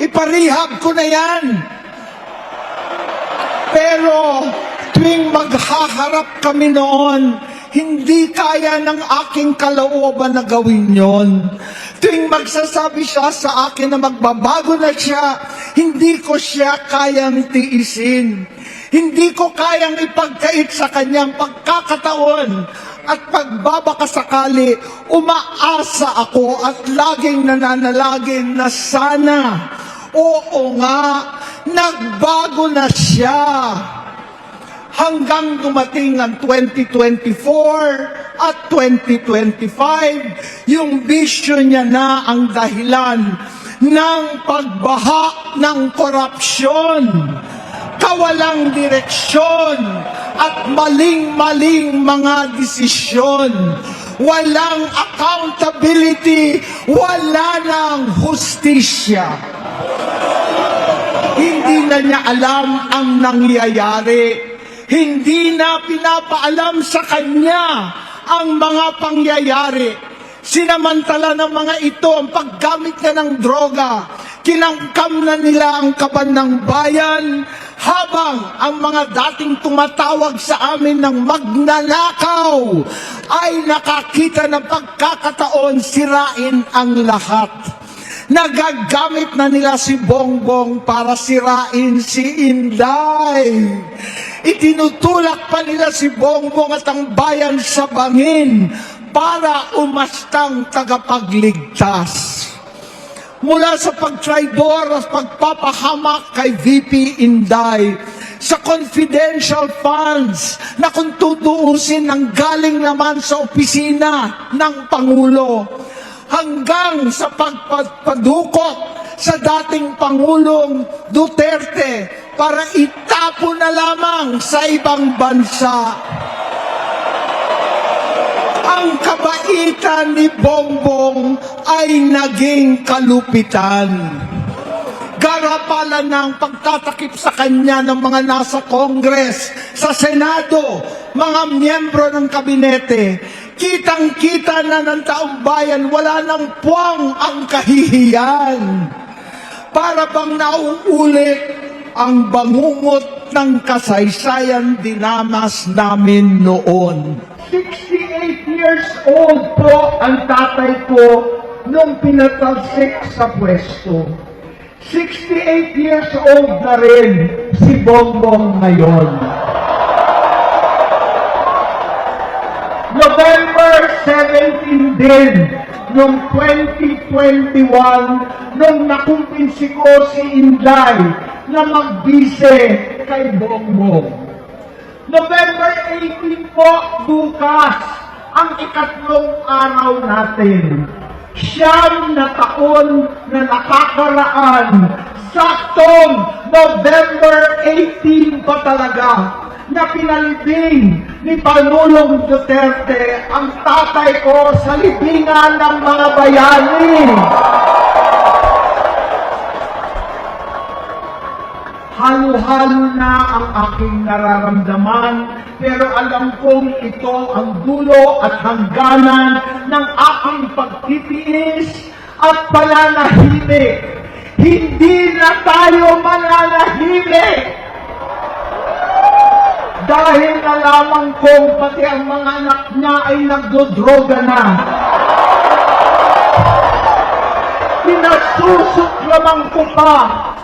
iparehab ko na yan. Pero tuwing maghaharap kami noon, hindi kaya ng aking kalooban na gawin yon. Tuwing magsasabi siya sa akin na magbabago na siya, hindi ko siya kayang tiisin. Hindi ko kayang ipagkait sa kanyang pagkakataon at pagbabakasakali, umaasa ako at laging nananalagin na sana, oo nga, nagbago na siya hanggang dumating ang 2024 at 2025, yung bisyo niya na ang dahilan ng pagbaha ng korupsyon, kawalang direksyon, at maling-maling mga desisyon. Walang accountability, wala ng hustisya hindi na niya alam ang nangyayari. Hindi na pinapaalam sa kanya ang mga pangyayari. Sinamantala ng mga ito ang paggamit niya ng droga. Kinangkam na nila ang kaban ng bayan habang ang mga dating tumatawag sa amin ng magnanakaw ay nakakita ng pagkakataon sirain ang lahat. Nagagamit na nila si Bongbong para sirain si Inday. Itinutulak pa nila si Bongbong at ang bayan sa bangin para umastang tagapagligtas. Mula sa pagtraidor at pagpapahamak kay VP Inday, sa confidential funds na kung tutuusin ang galing naman sa opisina ng Pangulo hanggang sa pagpadukot sa dating Pangulong Duterte para itapo na lamang sa ibang bansa. Ang kabaitan ni Bongbong ay naging kalupitan. Garapalan ng pagtatakip sa kanya ng mga nasa Congress, sa Senado, mga miyembro ng kabinete. Kitang-kita na ng taong bayan, wala nang puwang ang kahihiyan. Para bang nauulit ang bangungot ng kasaysayan dinamas namin noon. 68 years old po ang tatay ko nung pinatalsik sa pwesto. 68 years old na rin si Bongbong ngayon. November 17 din, noong 2021, nung nakumpinsi ko si Inday na magbise kay Bongbong. November 18 po, bukas, ang ikatlong araw natin. Siyam na taon na nakakaraan, saktong November 18 pa talaga, na pinalibing ni Pangulong Duterte ang tatay ko sa libingan ng mga bayani. Halo-halo na ang aking nararamdaman, pero alam kong ito ang dulo at hangganan ng aking pagtitiis at pananahimik. Hindi na tayo mananahimik! Dahil nalaman kong pati ang mga anak niya ay nagdodroga na. Pinasusok lamang ko pa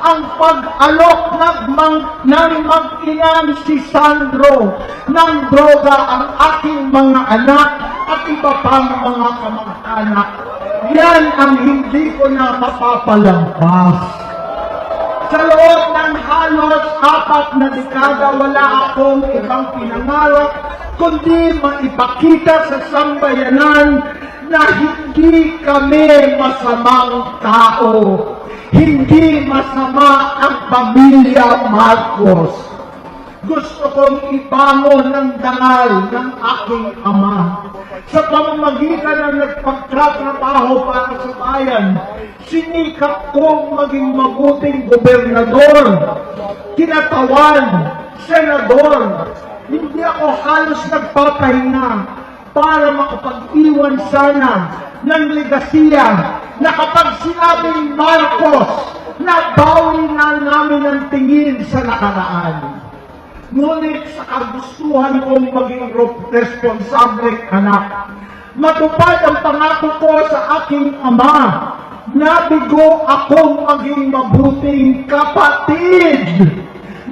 ang pag-alok ng, mang, ng mag-inang si Sandro ng droga ang aking mga anak at iba pang mga kamag-anak. Yan ang hindi ko na mapapalampas. Sa loob halos apat na dekada, wala akong ibang pinangarap kundi maipakita sa sambayanan na hindi kami masamang tao. Hindi masama ang pamilya Marcos. Gusto kong ibangon ng dangal ng aking ama. Sa pamamagitan ng nagpagtratrabaho para sa bayan, sinikap kong maging mabuting gobernador, kinatawan, senador. Hindi ako halos nagpapahinga para makapag-iwan sana ng legasiya na kapag sinabing Marcos, na nakaraan. Ngunit sa kagustuhan kong maging responsableng anak, matupad ang pangako ko sa aking ama, nabigo akong maging mabuting kapatid.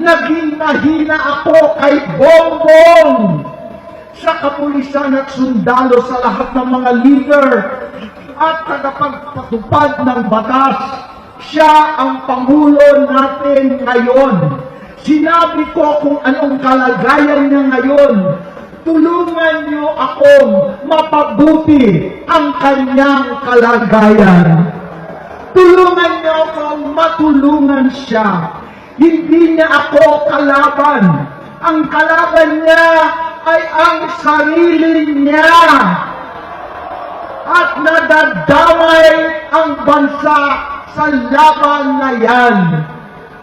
Naging mahina ako kay Bongbong sa kapulisan at sundalo sa lahat ng mga leader at tagapagpatupad ng batas. Siya ang Pangulo natin ngayon. Sinabi ko kung anong kalagayan niya ngayon. Tulungan niyo akong mapabuti ang kanyang kalagayan. Tulungan niyo akong matulungan siya. Hindi niya ako kalaban. Ang kalaban niya ay ang sarili niya. At nadadamay ang bansa sa laban na yan.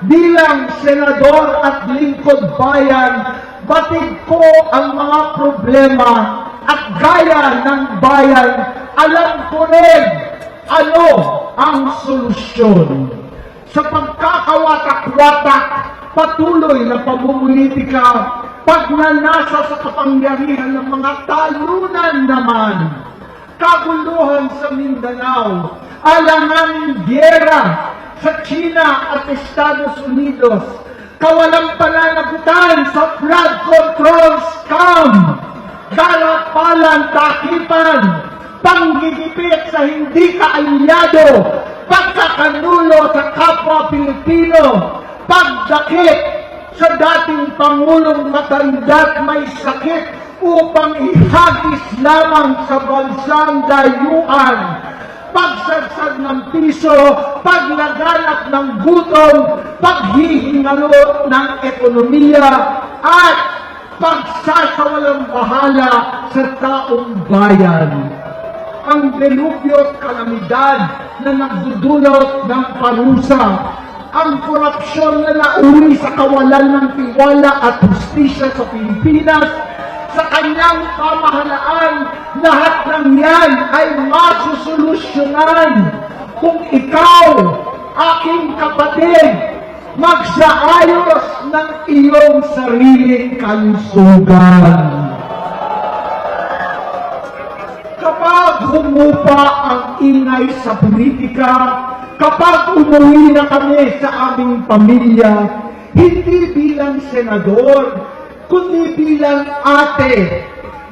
Bilang senador at lingkod bayan, batid ko ang mga problema at gaya ng bayan, alam ko rin ano ang solusyon. Sa pagkakawatak-watak, patuloy na pamumulitika, pag nanasa sa kapangyarihan ng mga talunan naman, kaguluhan sa Mindanao, alanganing giyera sa China at Estados Unidos, kawalang pananagutan sa flood control scam, dalapalan takipan, panggigipit sa hindi kaalyado, pagkakanulo sa kapwa Pilipino, pagdakip sa dating Pangulong matanda't may sakit upang ihagis lamang sa bansang dayuan. Pagsagsag ng piso, paglaganap ng gutom, paghihingalo ng ekonomiya, at pagsasawalang bahala sa taong bayan. Ang delubyo at kalamidad na nagdudulot ng parusa, ang korupsyon na nauri sa kawalan ng tiwala at hustisya sa Pilipinas, sa kanyang pamahalaan, lahat ng yan ay masusolusyonan kung ikaw, aking kapatid, magsaayos ng iyong sariling kalusugan. Kapag humupa ang ingay sa politika, kapag umuwi na kami sa aming pamilya, hindi bilang senador, kundi bilang ate,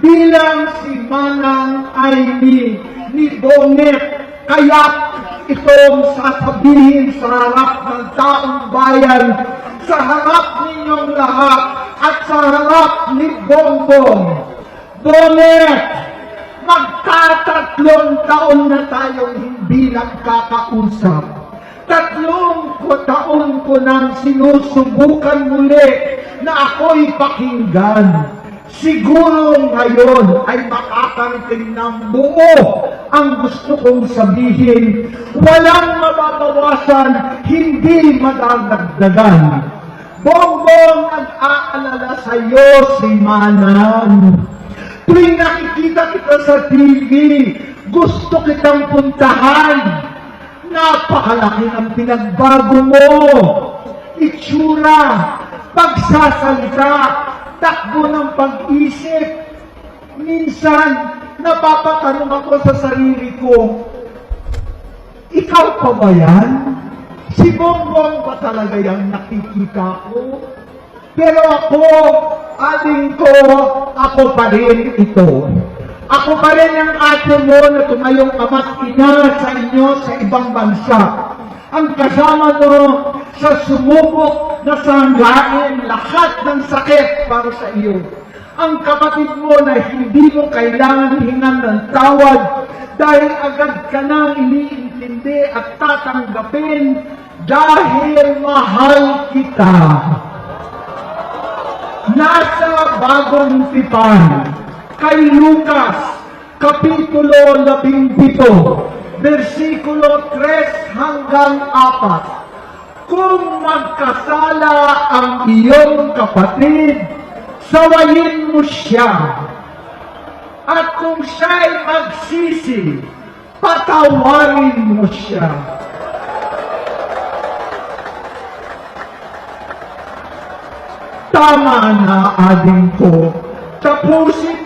bilang si Manang Aimee ni Bonget, kaya itong sasabihin sa harap ng taong bayan, sa harap ninyong lahat, at sa harap ni Bongbong. Bonget, Magkatatlong taon na tayong hindi nagkakausap. Tatlong taon ko nang sinusubukan muli na ako'y pakinggan. Siguro ngayon ay makakarating ng buo ang gusto kong sabihin. Walang mababawasan, hindi madadagdagan. Bongbong nag-aalala sa iyo si Manang. Tuwing nakikita kita sa TV, gusto kitang puntahan. Napakalaki ng pinagbago mo. Itsura, pagsasalita, takbo ng pag-isip. Minsan, napapatanong ako sa sarili ko, ikaw pa ba yan? Si Bongbong ba talaga yung nakikita ko? Pero ako, aling ko, ako pa rin ito. Ako pa rin ang ate mo na tumayong ama't ina sa inyo sa ibang bansa. Ang kasama mo sa sumubok na sanggain lahat ng sakit para sa iyo. Ang kapatid mo na hindi mo kailangan hingan ng tawad dahil agad ka nang iniintindi at tatanggapin dahil mahal kita nasa bagong tipan kay Lucas, Kapitulo 17, versikulo 3 hanggang 4. Kung magkasala ang iyong kapatid, sawayin mo siya. At kung siya'y magsisi, patawarin mo siya. Tama na, ading ko. Tapusin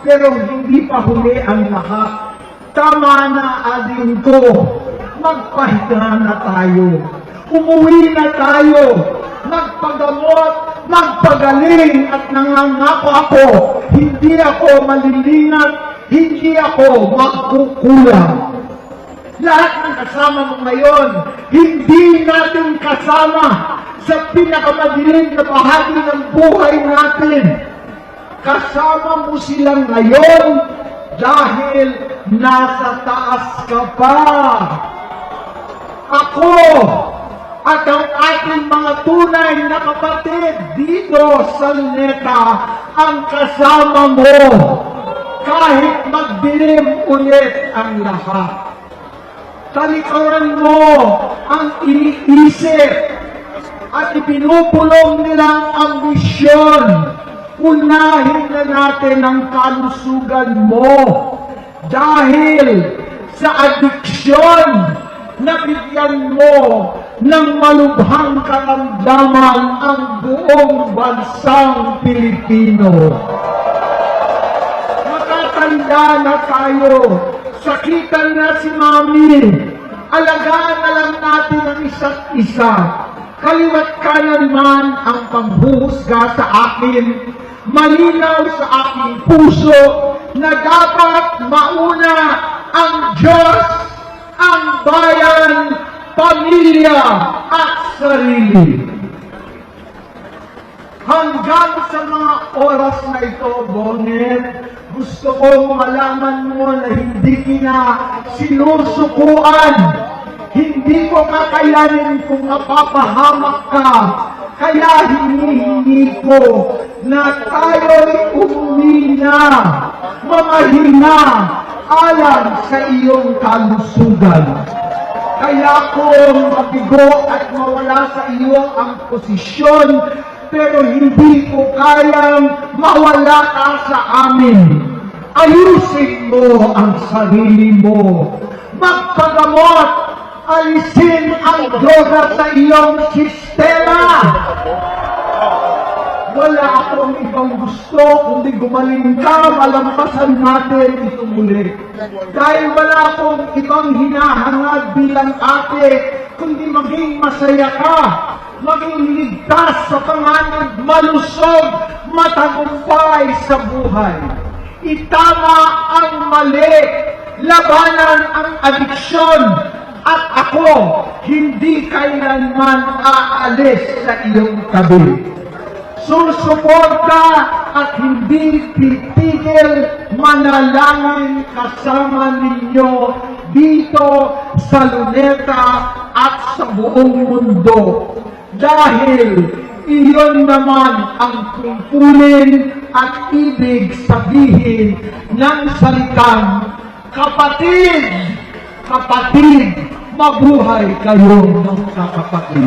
Pero hindi pa huli ang lahat. Tama na, ading ko. Magpahinga na tayo. Umuwi na tayo. Magpagamot, magpagaling at nangangako ako. Hindi ako malilingat, hindi ako magkukulang. Lahat ng kasama mo ngayon, hindi natin kasama sa pinakamadilim na bahagi ng buhay natin. Kasama mo silang ngayon dahil nasa taas ka pa. Ako at ang ating mga tunay na kapatid dito sa Luneta ang kasama mo kahit magdilim ulit ang lahat talikuran mo ang iniisip at ipinupulong nilang ambisyon. Unahin na natin ang kalusugan mo dahil sa adiksyon na bigyan mo ng malubhang karamdaman ang buong bansang Pilipino. Matatanda na tayo. Sakitan na si Mami. Alagaan na lang natin ang isa't isa. Kaliwat kanan man ang panghuhusga sa akin. Malinaw sa aking puso na dapat mauna ang Diyos, ang bayan, pamilya at sarili. Hanggang sa mga oras na ito, Bonet, gusto kong malaman mo na hindi kina sinusukuan. Hindi ko kakayanin kung mapapahamak ka. Kaya hinihingi ko na tayo'y umuwi na, mamahina, alam sa iyong kalusugan. Kaya kung mabigo at mawala sa iyo ang posisyon, pero hindi ko kayang mawala ka sa amin. Ayusin mo ang sarili mo. Magpagamot. Alisin ang droga sa iyong sistema. Wala akong ibang gusto kundi gumaling ka, malampasan natin ito muli. Dahil wala akong ibang hinahangad bilang ate, kundi maging masaya ka, maging ligtas sa panganib, malusog, matagumpay sa buhay. Itama ang mali, labanan ang adiksyon, at ako hindi kailanman aalis sa iyong tabi susuporta at hindi titigil manalangin kasama ninyo dito sa Luneta at sa buong mundo. Dahil iyon naman ang tungkulin at ibig sabihin ng salitang kapatid, kapatid, mabuhay kayong magkakapatid.